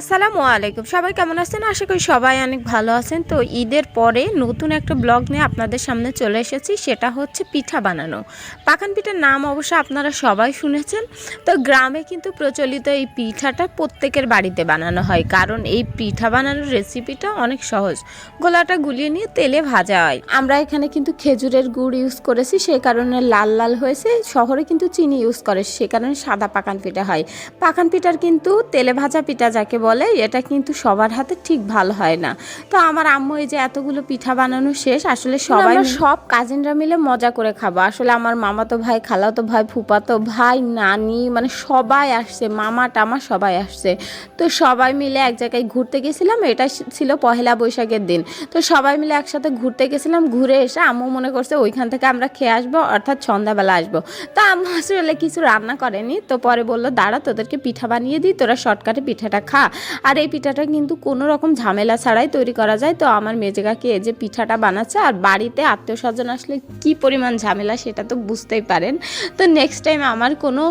আসসালামু আলাইকুম। সবাই কেমন আছেন? আশা করি সবাই অনেক ভালো আছেন। তো ঈদের পরে নতুন একটা ব্লগ নিয়ে আপনাদের সামনে চলে এসেছি। সেটা হচ্ছে পিঠা বানানো। পাখান পিঠার নাম অবশ্য আপনারা সবাই শুনেছেন। তো গ্রামে কিন্তু প্রচলিত এই পিঠাটা প্রত্যেকের বাড়িতে বানানো হয়। কারণ এই পিঠা বানানোর রেসিপিটা অনেক সহজ। গোলাটা গুলিয়ে নিয়ে তেলে ভাজা হয়। আমরা এখানে কিন্তু খেজুরের গুড় ইউজ করেছি। সেই কারণে লাল লাল হয়েছে। শহরে কিন্তু চিনি ইউজ করে। সে কারণে সাদা পাকান পিঠা হয়। পাকান পিঠার কিন্তু তেলে ভাজা পিঠা যাকে বলে এটা কিন্তু সবার হাতে ঠিক ভালো হয় না। তো আমার আম্মু এই যে এতগুলো পিঠা বানানো শেষ আসলে সবাই সব কাজিনরা মিলে মজা করে খাব। আসলে আমার মামাতো ভাই খালাতো ভাই ফুপাতো ভাই নানি মানে সবাই আসছে মামা টামা সবাই আসছে। তো সবাই মিলে এক জায়গায় ঘুরতে গেছিলাম এটা ছিল পহেলা বৈশাখের দিন। তো সবাই মিলে একসাথে ঘুরতে গেছিলাম ঘুরে এসে আম্মু মনে করছে ওইখান থেকে আমরা খেয়ে আসব অর্থাৎ সন্ধ্যাবেলা আসব। তো আম্মু আসলে কিছু রান্না করেনি তো পরে বলল দাঁড়া তোদেরকে পিঠা বানিয়ে দিই তোরা শর্টকাটে পিঠাটা খা। আর এই পিঠাটা কিন্তু কোনো রকম ঝামেলা ছাড়াই তৈরি করা যায়। তো আমার মেজেকাকে যে পিঠাটা বানাচ্ছে আর বাড়িতে আত্মীয় স্বজন আসলে কি পরিমাণ ঝামেলা সেটা তো বুঝতেই পারেন। তো নেক্সট টাইম আমার কোনো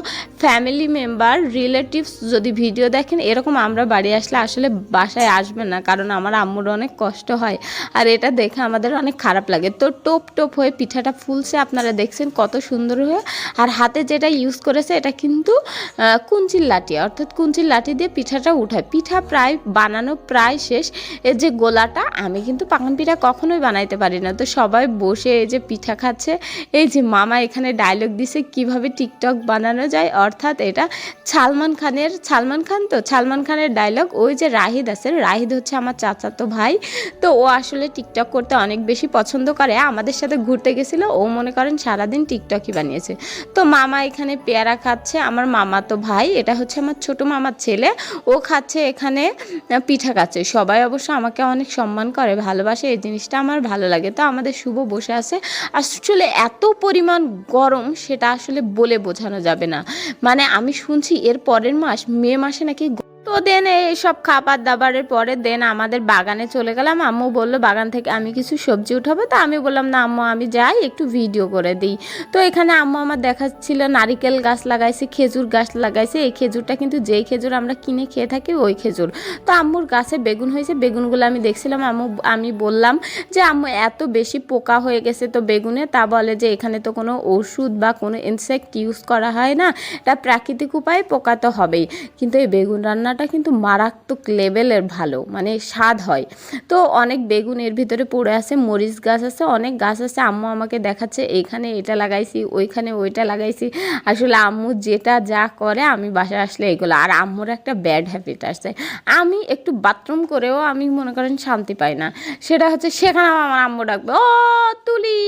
ফ্যামিলি মেম্বার রিলেটিভস যদি ভিডিও দেখেন, এরকম আমরা বাড়ি আসলে আসলে বাসায় আসবে না, কারণ আমার আম্মুর অনেক কষ্ট হয় আর এটা দেখে আমাদের অনেক খারাপ লাগে। তো টোপ টোপ হয়ে পিঠাটা ফুলছে, আপনারা দেখছেন কত সুন্দর হয়ে। আর হাতে যেটা ইউজ করেছে, এটা কিন্তু কুঞ্চির লাঠি, অর্থাৎ কুঞ্চির লাঠি দিয়ে পিঠাটা উঠায়। পিঠা প্রায়, বানানো প্রায় শেষ। এর যে গোলাটা, আমি কিন্তু পাকান পিঠা কখনোই বানাইতে পারি না। তো সবাই বসে এই যে পিঠা খাচ্ছে, এই যে মামা এখানে ডায়লগ দিছে, কীভাবে টিকটক বানানো যায়, অর্থাৎ এটা সালমান খানের, সালমান খান তো? সালমান খানের ডায়লগ ওই যে রাহিদ আছে, রাহিদ হচ্ছে আমার চাচাতো ভাই। তো ও আসলে টিকটক করতে অনেক বেশি পছন্দ করে, আমাদের সাথে ঘুরতে গেছিল, ও মনে করেন সারাদিন টিকটকই বানিয়েছে। তো মামা এখানে পেয়ারা খাচ্ছে, আমার মামা তো ভাই, এটা হচ্ছে আমার ছোট মামার ছেলে, ও খাচ্ছে এখানে পিঠা কাছে সবাই অবশ্য আমাকে অনেক সম্মান করে, ভালোবাসে, এই জিনিসটা আমার ভালো লাগে। তো আমাদের শুভ বসে আছে। আসলে এত পরিমাণ গরম সেটা আসলে বলে বোঝানো যাবে না। মানে আমি শুনছি এর পরের মাস মে মাসে নাকি তো দেন এইসব খাবার দাবারের পরে দেন আমাদের বাগানে চলে গেলাম। আম্মু বলল, বাগান থেকে আমি কিছু সবজি উঠাবো? তো আমি বললাম, না আম্মু, আমি যাই, একটু ভিডিও করে দিই। তো এখানে আম্মু আমার দেখাচ্ছিল, নারিকেল গাছ লাগাইছে, খেজুর গাছ লাগাইছে। এই খেজুরটা কিন্তু যেই খেজুর আমরা কিনে খেয়ে থাকি, ওই খেজুর। তো আম্মুর গাছে বেগুন হয়েছে, বেগুনগুলো আমি দেখছিলাম। আম্মু, আমি বললাম যে, আম্মু, এত বেশি পোকা হয়ে গেছে তো বেগুনে। তা বলে যে, এখানে তো কোনো ওষুধ বা কোনো ইনসেক্ট ইউজ করা হয় না। এটা প্রাকৃতিক উপায়ে পোকা তো হবেই। কিন্তু এই বেগুন রান্নাটা কিন্তু মারাত্মক লেভেলের ভালো মানে স্বাদ হয়। তো অনেক বেগুন এর ভিতরে পড়ে আছে, মরিচ গাছ আছে, অনেক গাছ আছে। আম্মু আমাকে দেখাচ্ছে, এইখানে এটা লাগাইছি, ওইখানে ওইটা লাগাইছি। আসলে আম্মু যেটা যা করে আমি বাসায় আসলে এগুলো। আর আম্মুর একটা ব্যাড হ্যাবিট আছে। আমি একটু বাথরুম করেও আমি মনে করেন শান্তি পাই না। সেটা হচ্ছে সেখানে আমার আম্মু ডাকবে, ও তুলি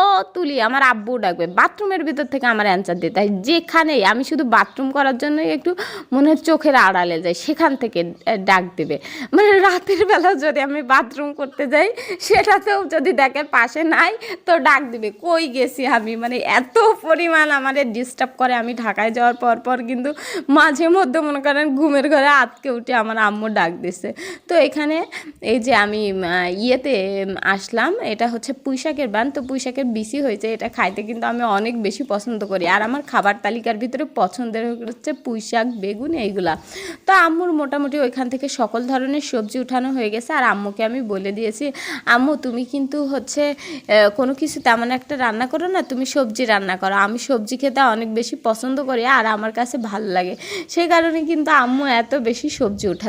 ও তুলি। আমার আব্বু ডাকবে বাথরুমের ভিতর থেকে আমার অ্যান্সার দিতে হয় যেখানেই, আমি শুধু বাথরুম করার জন্যই একটু মনে হয় চোখের আড়ালে যাই। সেখান থেকে ডাক দেবে। মানে রাতের বেলা যদি আমি বাথরুম করতে যাই, সেটাতেও যদি দেখে পাশে নাই, তো ডাক দিবে, কই গেছি আমি? মানে এত পরিমাণ আমাদের ডিস্টার্ব করে। আমি ঢাকায় যাওয়ার পর পর কিন্তু মাঝে মধ্যে মনে করেন ঘুমের ঘরে আটকে উঠে আমার আম্মু ডাক দিছে। তো এখানে এই যে আমি ইয়েতে আসলাম, এটা হচ্ছে পুঁইশাকের বান। তো পুঁইশাকের বিসি হয়েছে, এটা খাইতে কিন্তু আমি অনেক বেশি পছন্দ করি। আর আমার খাবার তালিকার ভিতরে পছন্দের হচ্ছে পুঁইশাক, বেগুন, এইগুলা। তো আম্মুর মোটামুটি ওইখান থেকে সকল ধরনের সবজি উঠানো হয়ে গেছে। আর আম্মুকে আমি বলে দিয়েছি, আম্মু, তুমি কিন্তু হচ্ছে কোনো কিছু তেমন একটা রান্না করো না, তুমি সবজি রান্না করো। আমি সবজি খেতে অনেক বেশি পছন্দ করি আর আমার কাছে ভালো লাগে। সেই কারণে কিন্তু আম্মু এত বেশি সবজি উঠা